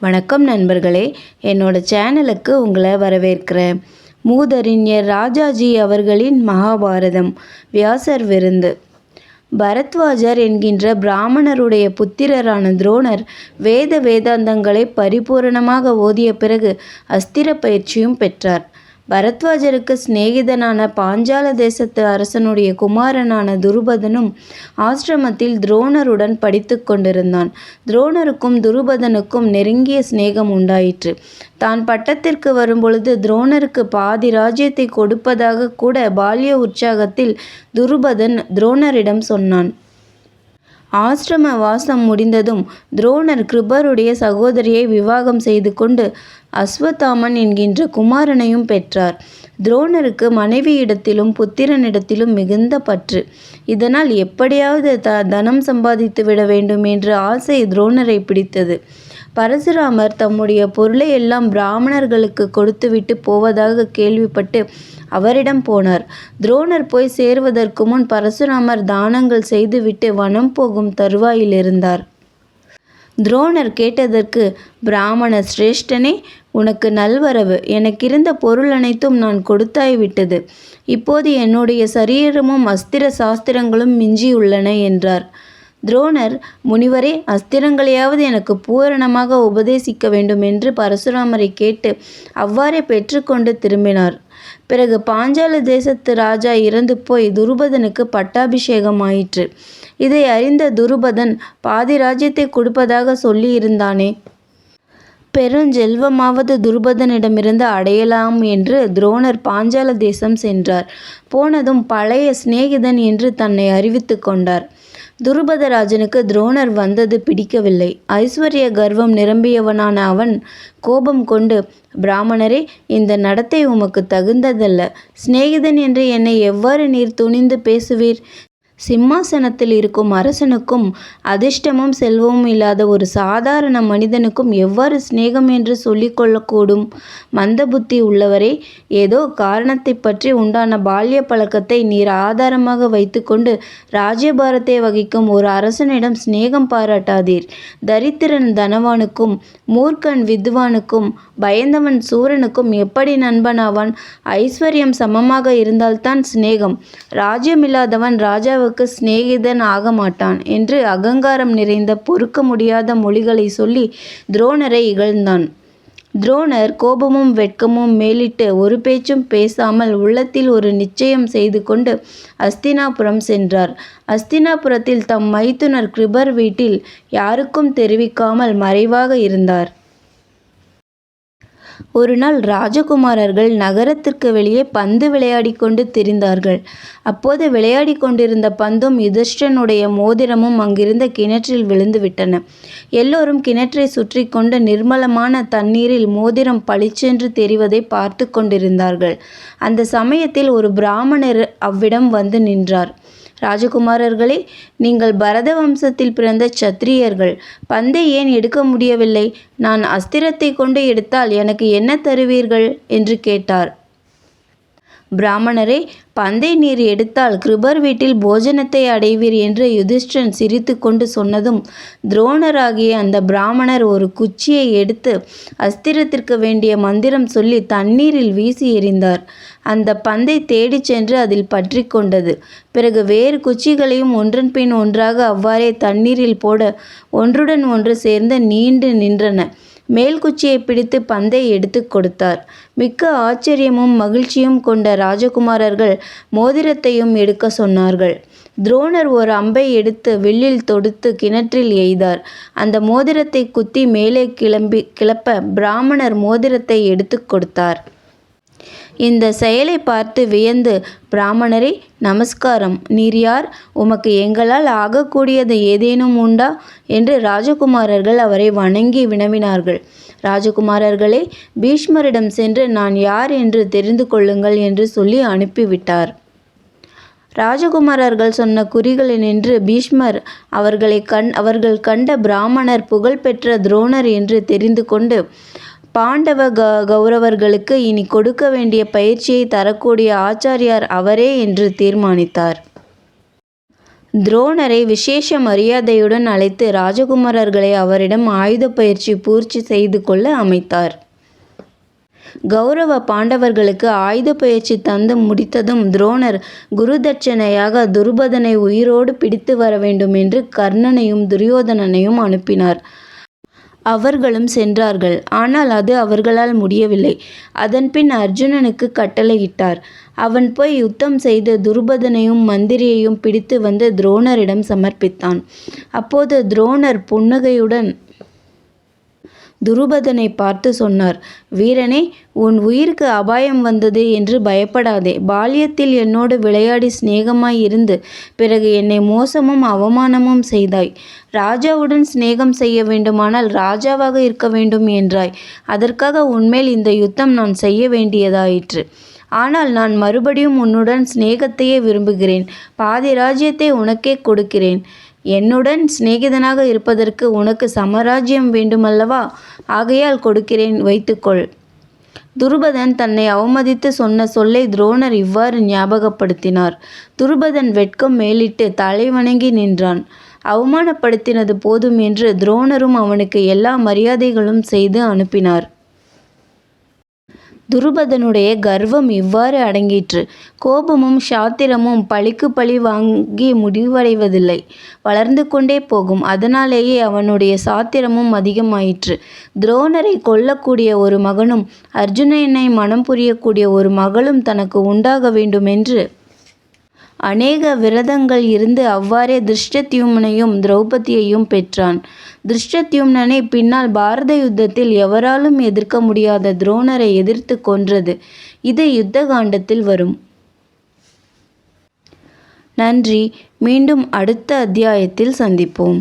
வணக்கம் நண்பர்களே. என்னோட சேனலுக்கு உங்களை வரவேற்கிறேன். மூதறிஞர் ராஜாஜி அவர்களின் மகாபாரதம் வியாசர் விருந்து. பரத்வாஜர் என்கின்ற பிராமணருடைய புத்திரரான துரோணர் வேத வேதாந்தங்களை பரிபூரணமாக ஓதிய பிறகு அஸ்திர பயிற்சியும் பெற்றார். பரத்வாஜருக்கு சிநேகிதனான பாஞ்சால தேசத்து அரசனுடைய குமாரனான துருபதனும் ஆசிரமத்தில் துரோணருடன் படித்து கொண்டிருந்தான். துரோணருக்கும் துருபதனுக்கும் நெருங்கிய சிநேகம் உண்டாயிற்று. தான் பட்டத்திற்கு வரும்பொழுது துரோணருக்கு பாதி ராஜ்யத்தை கொடுப்பதாக கூட பால்ய உற்சாகத்தில் துருபதன் துரோணரிடம் சொன்னான். ஆசிரம வாசம் முடிந்ததும் துரோணர் கிருபருடைய சகோதரியை விவாகம் செய்து கொண்டு அஸ்வத்தாமன் என்கின்ற குமாரனையும் பெற்றார். துரோணருக்கு மனைவியிடத்திலும் புத்திரனிடத்திலும் மிகுந்த பற்று. இதனால் எப்படியாவது த தனம் சம்பாதித்து விட வேண்டும் என்ற ஆசை துரோணரை பிடித்தது. பரசுராமர் தம்முடைய பொருளை எல்லாம் பிராமணர்களுக்கு கொடுத்துவிட்டு போவதாக கேள்விப்பட்டு அவரிடம் போனார். துரோணர் போய் சேருவதற்கு முன் பரசுராமர் தானங்கள் செய்துவிட்டு வனம் போகும் தருவாயில் இருந்தார் துரோணர் கேட்டதற்கு பிராமண சிரேஷ்டனே உனக்கு நல்வரவு. எனக்கிருந்த பொருள் அனைத்தும் நான் கொடுத்தாய் விட்டது. இப்போது என்னுடைய சரீரமும் அஸ்திர சாஸ்திரங்களும் மிஞ்சியுள்ளன என்றார். துரோணர் முனிவரே அஸ்திரங்களையாவது எனக்கு பூரணமாக உபதேசிக்க வேண்டும் என்று பரசுராமரை கேட்டு அவ்வாறே பெற்றுக்கொண்டு திரும்பினார். பிறகு பாஞ்சால தேசத்து ராஜா இறந்து போய் துருபதனுக்கு பட்டாபிஷேகம் ஆயிற்று இதை அறிந்த துருபதன் பாதி ராஜ்யத்தை கொடுப்பதாக சொல்லியிருந்தானே? பெருஞ்செல்வமாவது துருபதனிடமிருந்து அடையலாம் என்று துரோணர் பாஞ்சால தேசம் சென்றார். போனதும் பழைய சிநேகிதன் என்று தன்னை அறிவித்து கொண்டார். துருபதராஜனுக்கு துரோணர் வந்தது பிடிக்கவில்லை. ஐஸ்வர்ய கர்வம் நிரம்பியவனான அவன் கோபம் கொண்டு பிராமணரே இந்த நடத்தை உமக்கு தகுந்ததல்ல. சிநேகிதன் என்று என்னை எவ்வாறு நீர் துணிந்து பேசுவீர்? சிம்மாசனத்தில் இருக்கும் அரசனுக்கும் அதிர்ஷ்டமும் செல்வமும் இல்லாத ஒரு சாதாரண மனிதனுக்கும் எவ்வாறு சிநேகம் என்று சொல்லிக்கொள்ளக்கூடும் மந்த புத்தி உள்ளவரே ஏதோ காரணத்தை பற்றி உண்டான பால்ய பழக்கத்தை நீர் ஆதாரமாக வைத்துக்கொண்டு ராஜ்யபாரத்தை வகிக்கும் ஒரு அரசனிடம் சிநேகம் பாராட்டாதீர். தரித்திரன் தனவானுக்கும் மூர்க்கன் வித்வானுக்கும் பயந்தவன் சூரனுக்கும் எப்படி நண்பனாவான்? ஐஸ்வர்யம் சமமாக இருந்தால்தான் சிநேகம். ராஜ்யமில்லாதவன் ராஜாவுக்கு ராஜாவுக்கு சிநேகிதன் ஆக மாட்டான் என்று அகங்காரம் நிறைந்த பொறுக்க முடியாத மொழிகளை சொல்லி துரோணரை இகழ்ந்தான். துரோணர் கோபமும் வெட்கமும் மேலிட்டு ஒரு பேச்சும் பேசாமல் உள்ளத்தில் ஒரு நிச்சயம் செய்து கொண்டு அஸ்தினாபுரம் சென்றார். அஸ்தினாபுரத்தில் தம் மைத்துனர் கிருபர் வீட்டில் யாருக்கும் தெரிவிக்காமல் மறைவாக இருந்தார். ஒரு நாள் ராஜகுமாரர்கள் நகரத்திற்கு வெளியே பந்து விளையாடி கொண்டு திரிந்தார்கள். அப்போது விளையாடி கொண்டிருந்த பந்தும் யுதிஷ்டனுடைய மோதிரமும் அங்கிருந்த கிணற்றில் விழுந்து விட்டன. எல்லோரும் கிணற்றை சுற்றி கொண்டு நிர்மலமான தண்ணீரில் மோதிரம் பளிச்சென்று தெரிவதை பார்த்து கொண்டிருந்தார்கள். அந்த சமயத்தில் ஒரு பிராமணர் அவ்விடம் வந்து நின்றார். ராஜகுமாரர்களே நீங்கள் பரத வம்சத்தில் பிறந்த சத்திரியர்கள். பந்தை ஏன் எடுக்க முடியவில்லை? நான் அஸ்திரத்தை கொண்டு எடுத்தால் எனக்கு என்ன தருவீர்கள்? என்று கேட்டார். பிராமணரே பந்தை நீர் எடுத்தால் கிருபர் வீட்டில் போஜனத்தை அடைவீர் என்று யுதிஷ்டன் சிரித்து கொண்டு சொன்னதும் துரோணராகிய அந்த பிராமணர் ஒரு குச்சியை எடுத்து அஸ்திரத்திற்கு வேண்டிய மந்திரம் சொல்லி தண்ணீரில் வீசி எறிந்தார். அந்த பந்தை தேடிச் சென்று அதில் பற்றி கொண்டது. பிறகு வேறு குச்சிகளையும் ஒன்றன் பின் ஒன்றாக அவ்வாறே தண்ணீரில் போட ஒன்றுடன் ஒன்று சேர்ந்து நீண்டு நின்றன. மேல் குச்சியை பிடித்து பந்தை எடுத்து கொடுத்தார். மிக்க ஆச்சரியமும் மகிழ்ச்சியும் கொண்ட ராஜகுமாரர்கள் மோதிரத்தையும் எடுக்க சொன்னார்கள். துரோணர் ஒரு அம்பை எடுத்து வில்லில் தொடுத்து கிணற்றில் எய்தார். அந்த மோதிரத்தை குத்தி மேலே கிளம்பி கிளப்ப பிராமணர் மோதிரத்தை எடுத்து கொடுத்தார். இந்த செயலை பார்த்து வியந்து பிராமணரே நமஸ்காரம். நீர் யார்? உமக்கு எங்களால் ஆகக்கூடியது ஏதேனும் உண்டா? என்று ராஜகுமாரர்கள் அவரை வணங்கி வினவினார்கள். ராஜகுமாரர்களே பீஷ்மரிடம் சென்று நான் யார் என்று தெரிந்து கொள்ளுங்கள் என்று சொல்லி அனுப்பிவிட்டார். ராஜகுமாரர்கள் சொன்ன குறிகளை நின்று பீஷ்மர் அவர்களை கண் அவர்கள் கண்ட பிராமணர் புகழ்பெற்ற துரோணர் என்று தெரிந்து கொண்டு பாண்டவ க கௌரவர்களுக்கு இனி கொடுக்க வேண்டிய பயிற்சியை தரக்கூடிய ஆச்சாரியார் அவரே என்று தீர்மானித்தார் துரோணரை விசேஷ மரியாதையுடன் அழைத்து ராஜகுமாரர்களை அவரிடம் ஆயுத பயிற்சி பூர்த்தி செய்து கொள்ள அமைத்தார். கௌரவ பாண்டவர்களுக்கு ஆயுத பயிற்சி தந்து முடித்ததும் துரோணர் குருதட்சணையாக துருபதனை உயிரோடு பிடித்து வர வேண்டும் என்று கர்ணனையும் துரியோதனனையும் அனுப்பினார். அவர்களும் சென்றார்கள். ஆனால் அது அவர்களால் முடியவில்லை. அதன்பின் அர்ஜுனனுக்கு கட்டளையிட்டார். அவன் போய் யுத்தம் செய்து துருபதனையும் மந்திரியையும் பிடித்து வந்து துரோணரிடம் சமர்ப்பித்தான். அப்போது துரோணர் புன்னகையுடன் துருபதனை பார்த்து சொன்னார் வீரனே உன் உயிருக்கு அபாயம் வந்தது என்று பயப்படாதே. பால்யத்தில் என்னோடு விளையாடி சிநேகமாய் இருந்து பிறகு என்னை மோசமும் அவமானமும் செய்தாய். ராஜாவுடன் சிநேகம் செய்ய வேண்டுமானால் ராஜாவாக இருக்க வேண்டும் என்றாய். அதற்காக உன்மேல் இந்த யுத்தம் நான் செய்ய வேண்டியதாயிற்று. ஆனால் நான் மறுபடியும் உன்னுடன் சிநேகத்தையே விரும்புகிறேன். பாதி ராஜ்யத்தை உனக்கே கொடுக்கிறேன். என்னுடன் சிநேகிதனாக இருப்பதற்கு உனக்கு சமராஜ்யம் வேண்டுமல்லவா? ஆகையால் கொடுக்கிறேன் வைத்துக்கொள். துருபதன் தன்னை அவமதித்துச் சொன்ன சொல்லை துரோணர் இவ்வாறு ஞாபகப்படுத்தினார். துருபதன் வெட்கம் மேலிட்டு தலைவணங்கி நின்றான். அவமானப்படுத்தினது போதும் என்று துரோணரும் அவனுக்கு எல்லா மரியாதைகளும் செய்து அனுப்பினார். துருபதனுடைய கர்வம் இவ்வாறு அடங்கிற்று. கோபமும் சாத்திரமும் பழிக்குப் பழி வாங்கி முடிவடைவதில்லை. வளர்ந்து கொண்டே போகும். அதனாலேயே அவனுடைய சாத்திரமும் அதிகமாயிற்று. துரோணரைக் கொல்லக்கூடிய ஒரு மகனும் அர்ஜுனனை மணம் புரியக்கூடிய ஒரு மகளும் தனக்கு உண்டாக வேண்டுமென்று அநேக விரதங்கள் இருந்து அவ்வாறே திருஷ்டத்யும்னையும் திரௌபதியையும் பெற்றான். திருஷ்டத்யும்னனை பின்னால் பாரத யுத்தத்தில் எவராலும் எதிர்க்க முடியாத துரோணரை எதிர்த்துக் கொன்றது. இது யுத்த காண்டத்தில் வரும். நன்றி. மீண்டும் அடுத்த அத்தியாயத்தில் சந்திப்போம்.